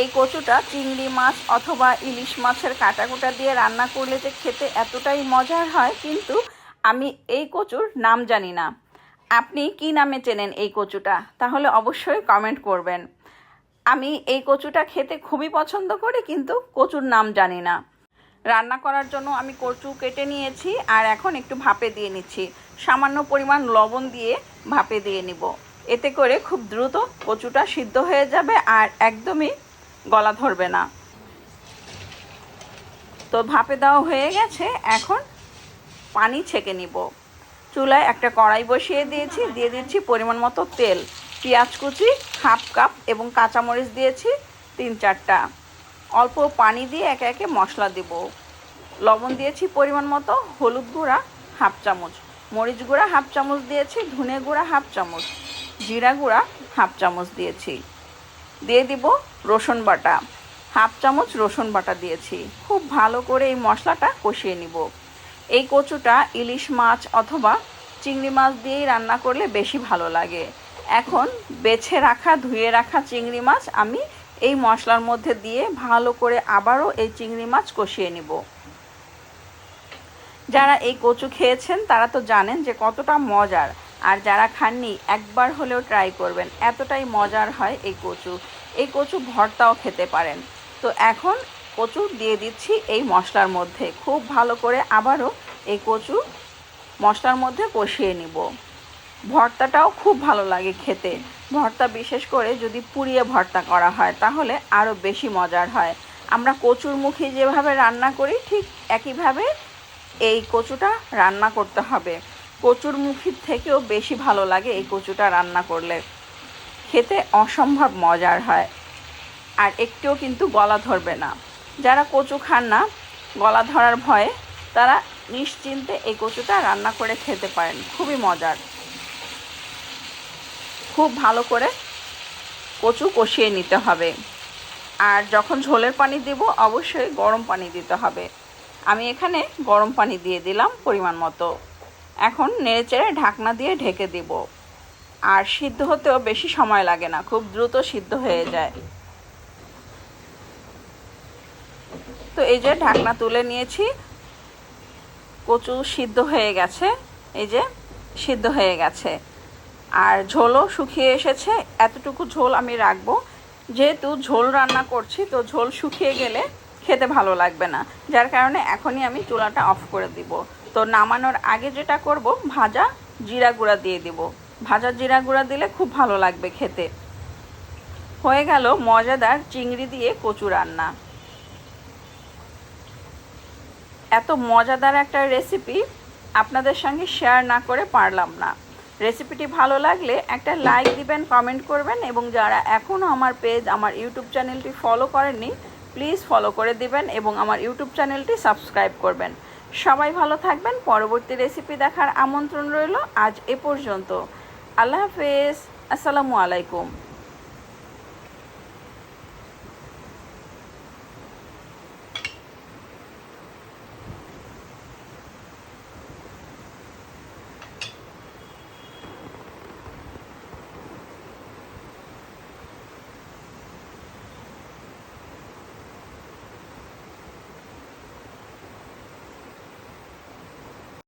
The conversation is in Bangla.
এই কচুটা চিংড়ি মাছ অথবা ইলিশ মাছের কাটাকুটা দিয়ে রান্না করলে যে খেতে এতটাই মজার হয়, কিন্তু আমি এই কচুর নাম জানি না। আপনি কি নামে চেনেন এই কচুটা? তাহলে অবশ্যই কমেন্ট করবেন। আমি এই কচুটা খেতে খুবই পছন্দ করি, কিন্তু কচুর নাম জানি না। রান্না করার জন্য আমি কচু কেটে নিয়েছি আর এখন একটু ভাপে দিয়ে নিচ্ছি। সামান্য পরিমাণ লবণ দিয়ে ভাপে দিয়ে নিব। এতে করে খুব দ্রুত কচুটা সিদ্ধ হয়ে যাবে আর একদমই গলা ধরবে না। তো ভাপে দেওয়া হয়ে গেছে, এখন পানি ছেঁকে নিব। চুলায় একটা কড়াই বসিয়ে দিয়েছি, দিয়ে দিচ্ছি পরিমাণ মতো তেল। পেঁয়াজ কুচি, হাফ কাপ এবং কাঁচামরিচ দিয়েছি তিন চারটা। অল্প পানি দিয়ে একে একে মশলা দেব। লবণ দিয়েছি পরিমাণ মতো হলুদ গুঁড়া, হাফ চামচ। মরিচ গুঁড়া, হাফ চামচ দিয়েছি, ধনে গুঁড়া, হাফ চামচ। জিরা গুঁড়া, হাফ চামচ দিয়েছি। দিয়ে দিব রসুন বাটা। হাফ চামচ রসুন বাটা দিয়েছি। খুব ভালো করে এই মশলাটা কষিয়ে নিব। এই কচুটা ইলিশ মাছ অথবা চিংড়ি মাছ দিয়েই রান্না করলে বেশি ভালো লাগে। এখন বেছে রাখা, ধুয়ে রাখা চিংড়ি মাছ আমি এই মশলার মধ্যে দিয়ে ভালো করে আবারও এই চিংড়ি মাছ কষিয়ে নিব। যারা এই কচু খেয়েছেন তারা তো জানেন যে কতটা মজার। আর যারা খাননি, একবার হলেও ট্রাই করবেন। এতটাই মজার হয় এই কচু। এই কচু ভর্তাও খেতে পারেন। তো এখন কচু দিয়ে দিচ্ছি এই মশলার মধ্যে। খুব ভালো করে আবারও এই কচু মশলার মধ্যে কষিয়ে নিব। ভর্তাটাও খুব ভালো লাগে খেতে। ভর্তা বিশেষ করে যদি পুড়িয়ে ভর্তা করা হয়, তাহলে আরও বেশি মজার হয়। আমরা কচুর মুখী যেভাবে রান্না করি, ঠিক একইভাবে এই কচুটা রান্না করতে হবে। কচুর মুখির থেকেও বেশি ভালো লাগে এই কচুটা রান্না করলে। খেতে অসম্ভব মজার হয়। আর একটিও কিন্তু গলা ধরবে না। যারা কচু খান না, গলা ধরার ভয়ে তারা নিশ্চিন্তে এই কচুটা রান্না করে খেতে পারেন। খুবই মজার। খুব ভালো করে কচু কষিয়ে নিতে হবে। আর যখন ঝোলের পানি দেব, অবশ্যই গরম পানি দিতে হবে। আমি এখানে গরম পানি দিয়ে দিলাম পরিমাণ মতো। এখন নেড়েচেড়ে ঢাকনা দিয়ে ঢেকে দেব। আর সিদ্ধ হতেও বেশি সময় লাগে না, খুব দ্রুত সিদ্ধ হয়ে যায়। তো এই যে ঢাকনা তুলে নিয়েছি, কচু সিদ্ধ হয়ে গেছে, এই যে সিদ্ধ হয়ে গেছে। আর ঝোলও শুকিয়ে এসেছে, এতটুকু ঝোল আমি রাখব। যেহেতু ঝোল রান্না করছি, তো ঝোল শুকিয়ে গেলে খেতে ভালো লাগবে না। যার কারণে এখনই আমি চুলাটা অফ করে দিব। তো নামানোর আগে যেটা করব, ভাজা জিরা গুঁড়া দিয়ে দিব। ভাজা জিরা গুঁড়া দিলে খুব ভালো লাগবে খেতে। হয়ে গেল মজাদার চিংড়ি দিয়ে কচু রান্না। এত মজাদার একটা রেসিপি আপনাদের সঙ্গে শেয়ার না করে পারলাম না। রেসিপিটি ভালো লাগলে একটা লাইক দিবেন কমেন্ট করবেন এবং যারা এখনও আমার পেজ আমার ইউটিউব চ্যানেলটি ফলো করেননি প্লিজ ফলো করে দিবেন এবং আমার ইউটিউব চ্যানেলটি সাবস্ক্রাইব করবেন। সবাই ভালো থাকবেন। পরবর্তী রেসিপি দেখার আমন্ত্রণ রইল আজ এ পর্যন্ত। আল্লাহ হাফেজ। আসসালামু আলাইকুম।